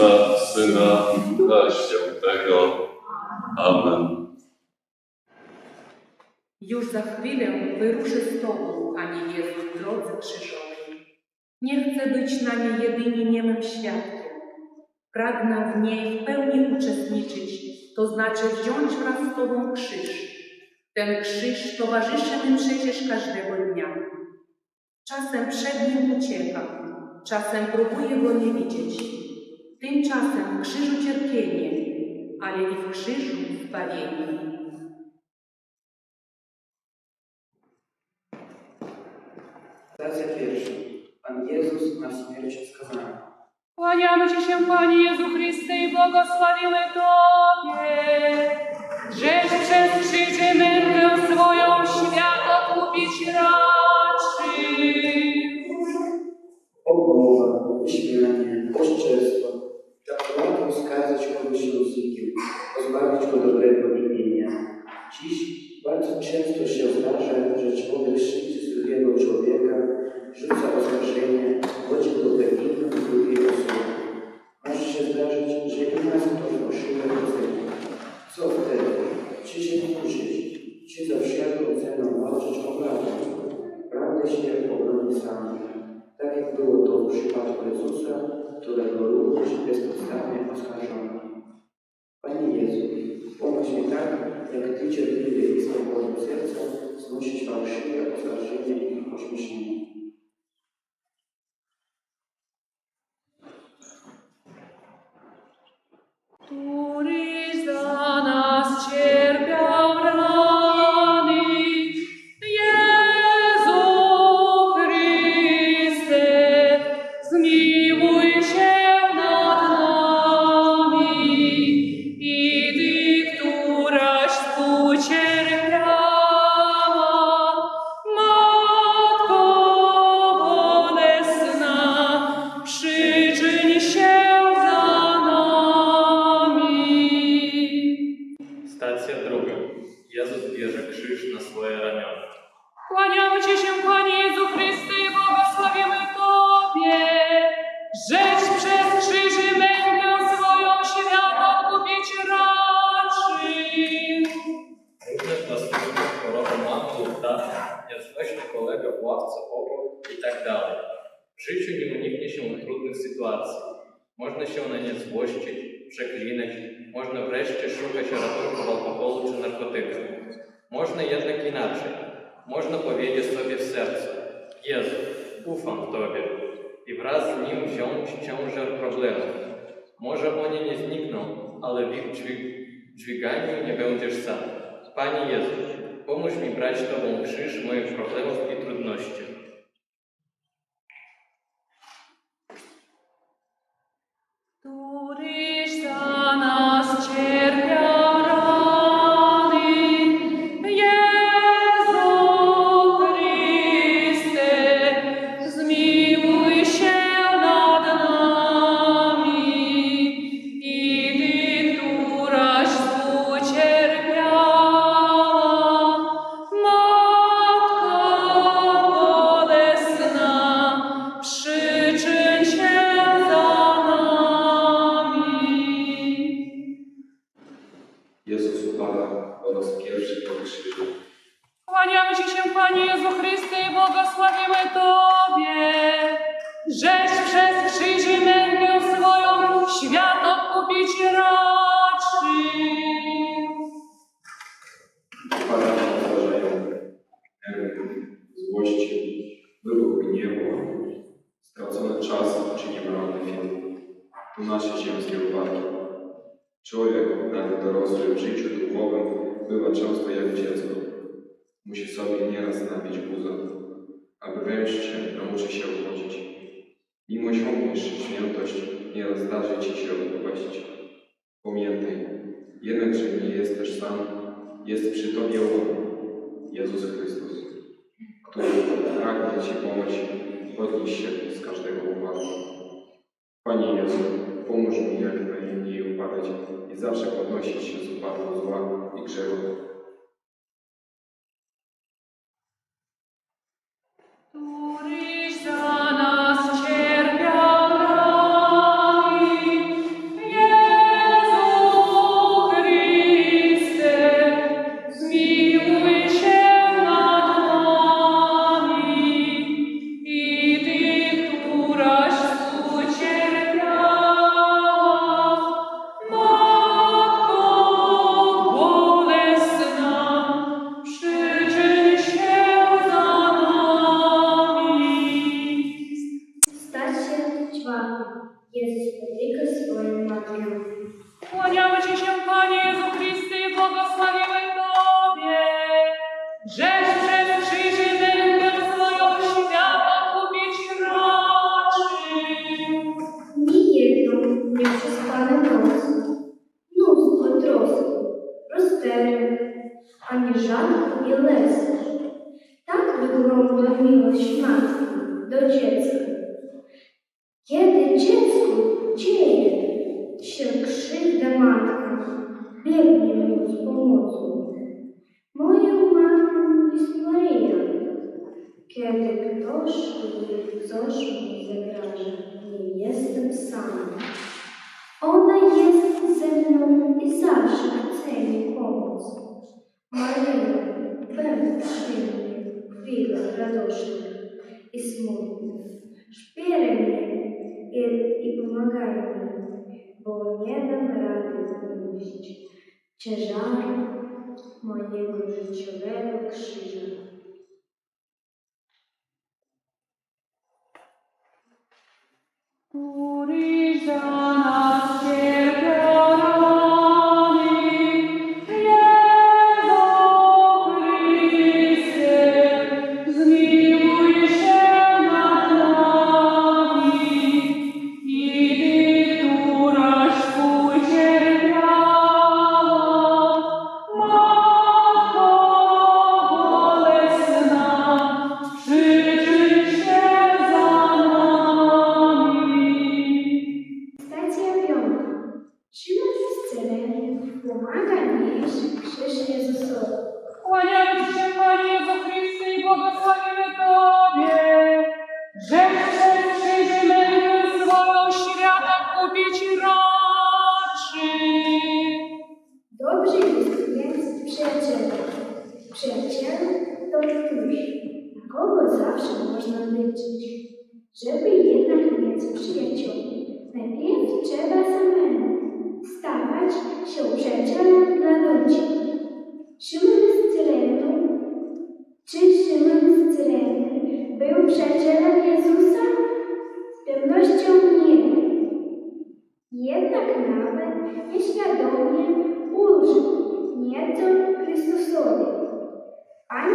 Ojca, Syna i Ducha Świętego. Amen. Już za chwilę wyruszę z Tobą, Panie Jezu, w drodze krzyżowej. Nie chcę być na niej jedynie niemym świadkiem. Pragnę w niej w pełni uczestniczyć, to znaczy wziąć wraz z Tobą krzyż. Ten krzyż towarzyszy mi przecież każdego dnia. Czasem przed nim uciekam, czasem próbuję go nie widzieć. Tymczasem w krzyżu cierpienie, ale i w krzyżu zbawienie. Stacja pierwsza. Pan Jezus na śmierć skazany. Kłaniamy Ci się, Panie Jezu Chryste, i błogosławimy Tobie, żeś przez krzyże mękę swoją świat odkupić raczył. Pozbawić go dobrego imienia. Dziś bardzo często się zdarza, że człowiek szybcy z drugiego człowieka rzuca oskarżenie, chodzi do pewnego drugiej osoby. Może się zdarzyć, że i nas ktoś fałszywe oceni. Co wtedy? Czy się uczyć? Czy za wszelką ceną walczyć o prawdę? Prawdę się obroni sam. Tak jak było to w przypadku Jezusa, którego również bezpodstawnie oskarżono. Panie Jezu, pomóż mi tak, jak Ty cierpliwie i z pokorą serca znosić fałszywe oskarżenie i ośmieszenie. Można jednak inaczej. Można powiedzieć sobie w sercu, Jezu, ufam Tobie i wraz z Nim wziąć ciężar problemów. Może oni nie znikną, ale w ich dźwig dźwiganiu nie będziesz sam. Panie Jezu, pomóż mi brać Tobą krzyż moich problemów i trudności. Często jak dziecko. Musi sobie nieraz nabić guza, aby wreszcie nauczy się odchodzić. Mimo osiągniesz świętość, nieraz zdarzy ci się upaść. Pamiętaj, jednakże nie jesteś sam, jest przy Tobie On, Jezus Chrystus, który pragnie Ci pomóc podnieść się z każdego upadku. Panie Jezu, pomóż mi jak najmniej upadać i zawsze podnosić się z upadku zła i grzechu. ані Жанку і Лесю. Так відгромила мілощна дочецька. Є дичи bo nie dam rady zawrócić ciężaru mojego życiowego krzyża. Który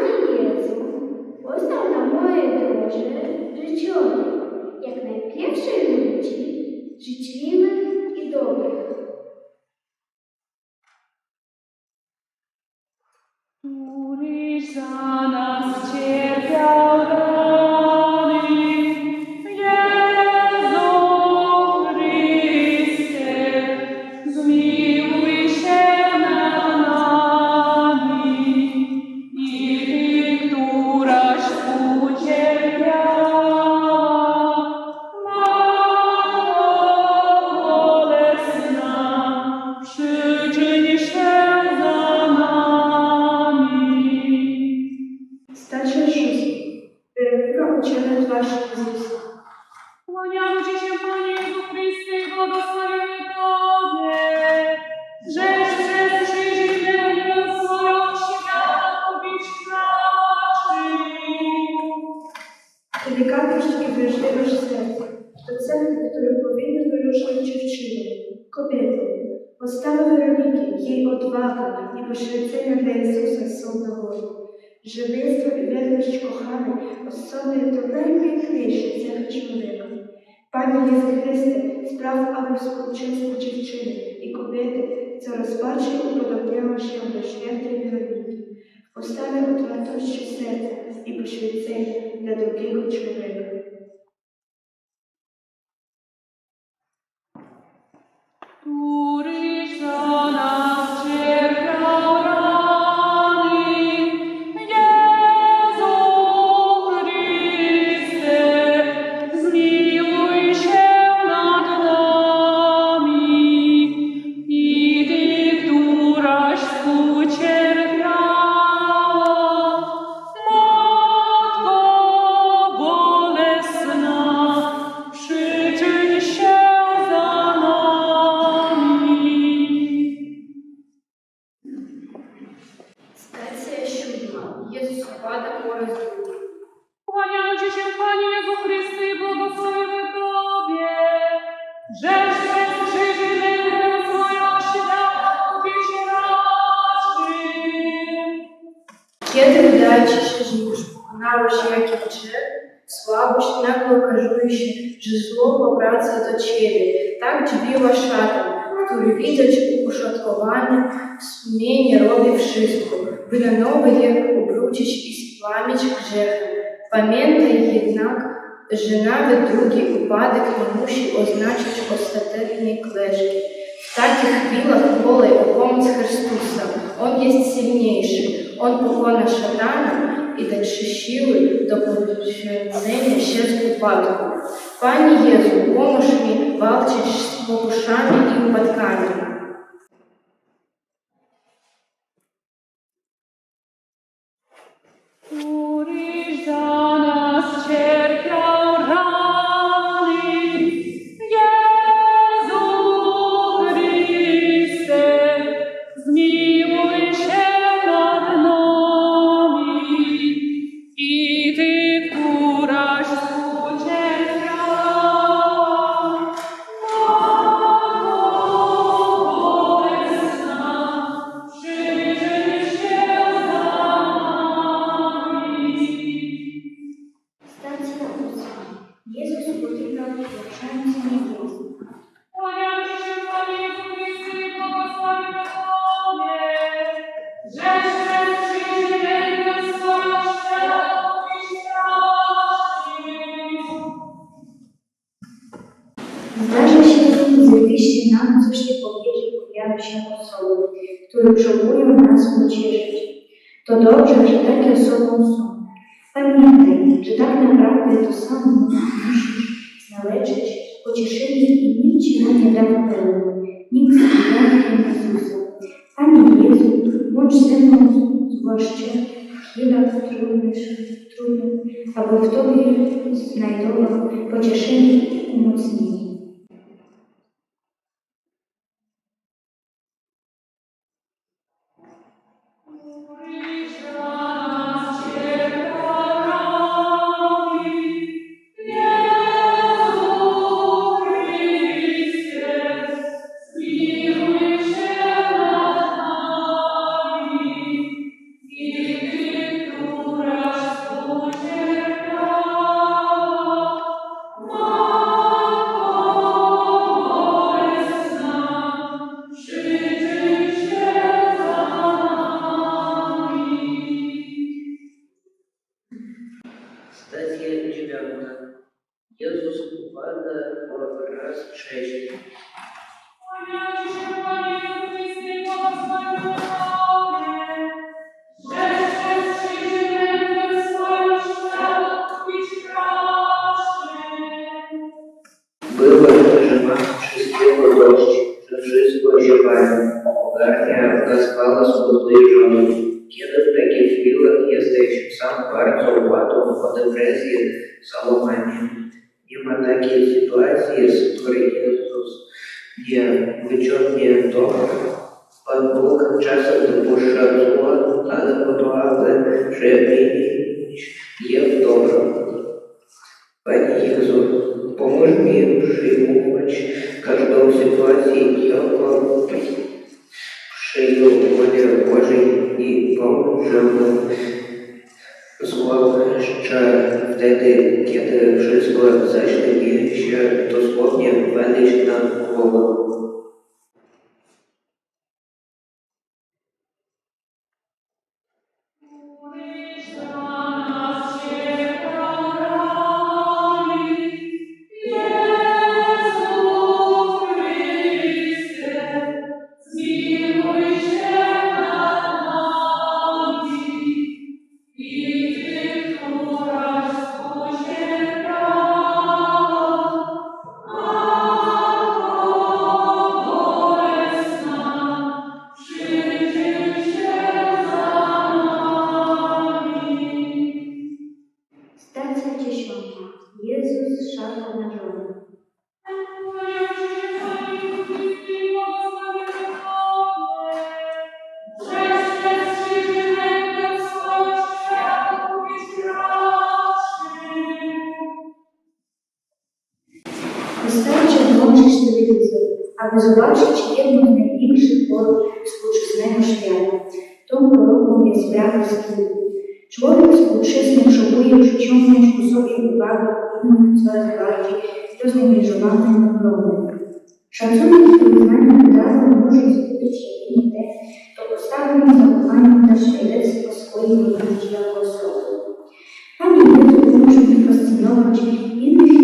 Pani poznał na mojej jak najpierwszych ludzi, życzliwych i dobrych. Który za nas cię Очень подобремо до щедрий робіт, поставив отвертощі серце і почув це для других чоловік. Jezus upada po raz drugi. Panie Jezu Chrysty, i Tobie. Kiedy wydaje się, już pokonało się słabość nagle okazuje się, że zło powraca do Ciebie. Tak dziwiła szatan, który widać upośladkowany, w sumieniu robi wszystko, by na nowo je obrócić i spłamić grzechem. Pamiętaj jednak, że nawet drugi upadek nie musi oznaczać ostatecznej klęski W takich chwilach wolę o pomoc Chrystusa. On jest silniejszy. On pokona szatana i daje siły do poświęcenia się z upadku. Panie Jezu, pomóż mi walczyć z Бобушані і у trudnych, trudnych, aby w Tobie znajdował wyciągnie dobro. Pan Bóg czasem dopuszcza zło, ale po to, aby przemienić zobaczyć jedną z największych chorób współczesnego świata. Tą chorobą jest brak stylu. Człowiek współczesny próbuje przyciągnąć ku sobie uwagę innych coraz bardziej roznegliżowanych problemów. Szacunek i uznanie wydarzeń może zdobyć jedynie kto postawionym zachowaniem na świadectwo swojej godności jako osoby. Panie Jezu, poznawać innych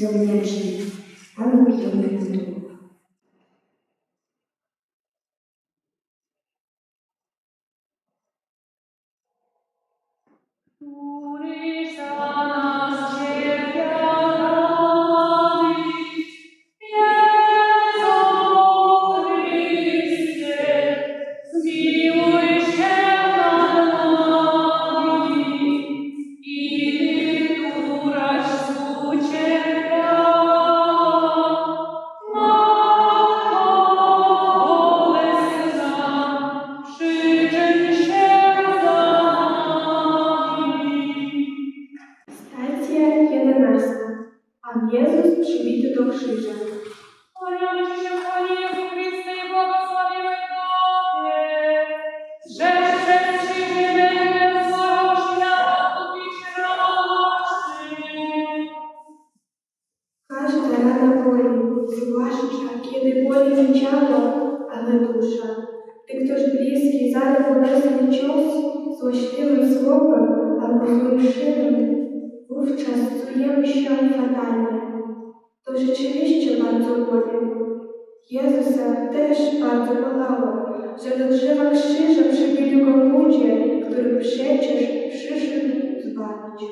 nie 还有别 do we? Nie ciało, ale dusza. Gdy ktoś bliski zadał bolesny cios złośliwym słowem albo złym czynem, wówczas czujemy się fatalnie. To rzeczywiście bardzo boli. Jezusa też bardzo bolało, że do drzewa krzyża przybili go ludzie, których przecież przyszedł zbawić.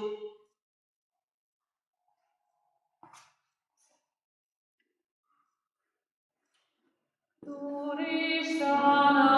Tu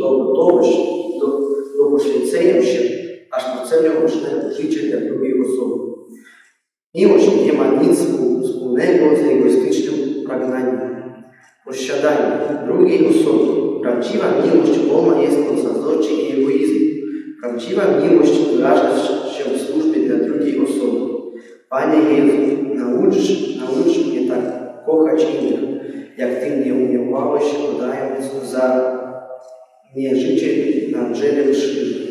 gotowość do, do poświęcenia się aż do całego życia dla drugiej osoby. Miłość nie ma nic wspólnego z egoistycznym pragnaniem posiadanie drugiej osoby. Prawdziwa miłość wolna jest od i egoizmu. Prawdziwa miłość wyraża się w służbie dla drugiej osoby. Panie Jezu, naucz, naucz mnie tak kochać innych, jak Ty mnie umiłowałeś, podając za mnie życie na drzewie krzyża.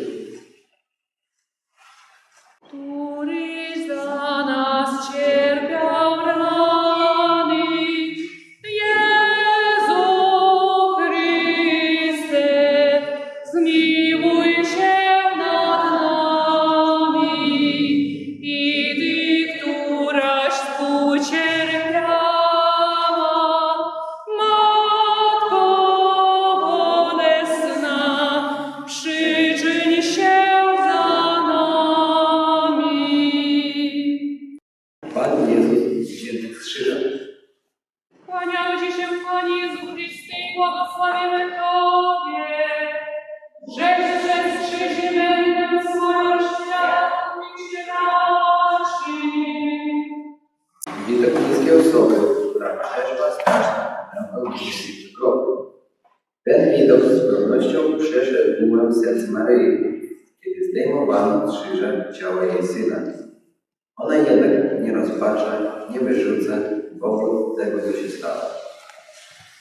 Osoby, która przeszła straszną drogą dzisiejszych kroków. Ten widok z pewnością przeszedł bólem serc Maryi, kiedy zdejmowano krzyża ciało jej syna. Ona jednak nie rozpacza, nie wyrzuca wokół tego, co się stało.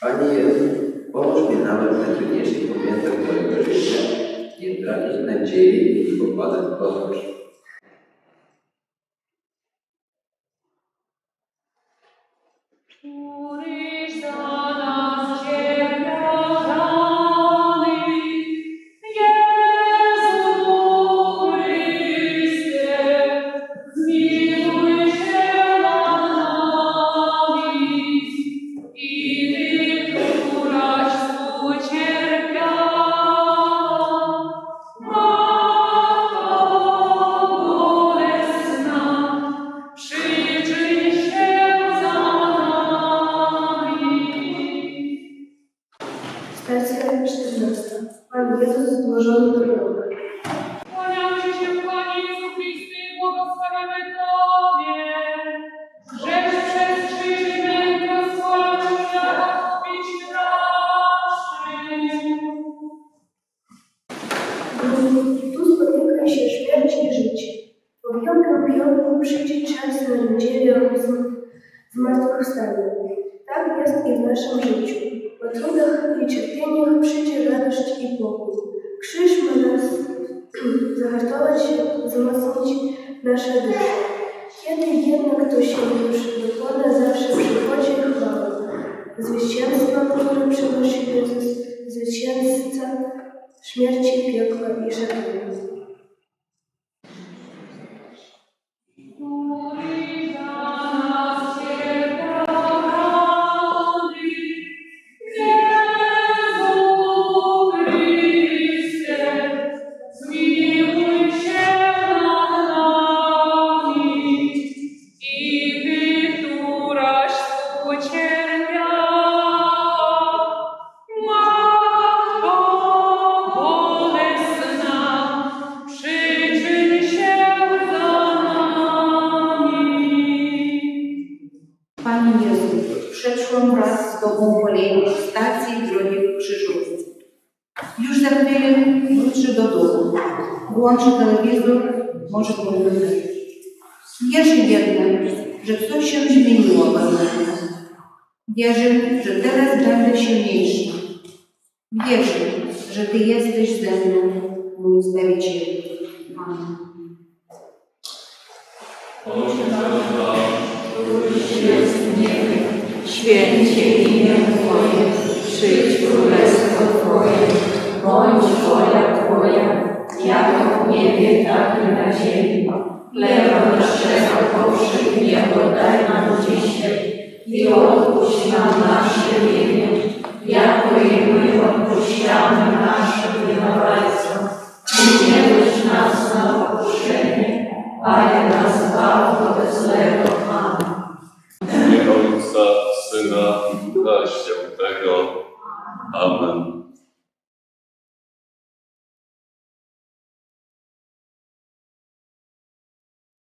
Panie Jezu, pomóż mi nawet w najtrudniejszych momentach mojego życia nie tracić nadziei i pokładać rozpacz. Przyjdzie czas na niedzielę z- zmartwychwstania. Tak jest i w naszym życiu. Po trudach i cierpieniach przyjdzie radość i pokój. Krzyż ma nas zahartować, wzmocnić nasze dusze. Kiedy jednak to się już dokłada, zawsze przychodzi chwała. Zwycięstwo, które przynosi Jezus, zwycięzca śmierci, piekła i żeglugi. Święcie imię Twoje, przyjdź królestwo Twoje, bądź wola Twoja, jako w niebie, tak i na ziemi. Naszego powszedniego daj nam dzisiaj i odpuść nam nasze winy, jako i my odpuszczamy naszym winowajcom. Nas na pokuszenie, Panie nas baw wobec złego Ojca, Syna i Ducha Świętego. Amen.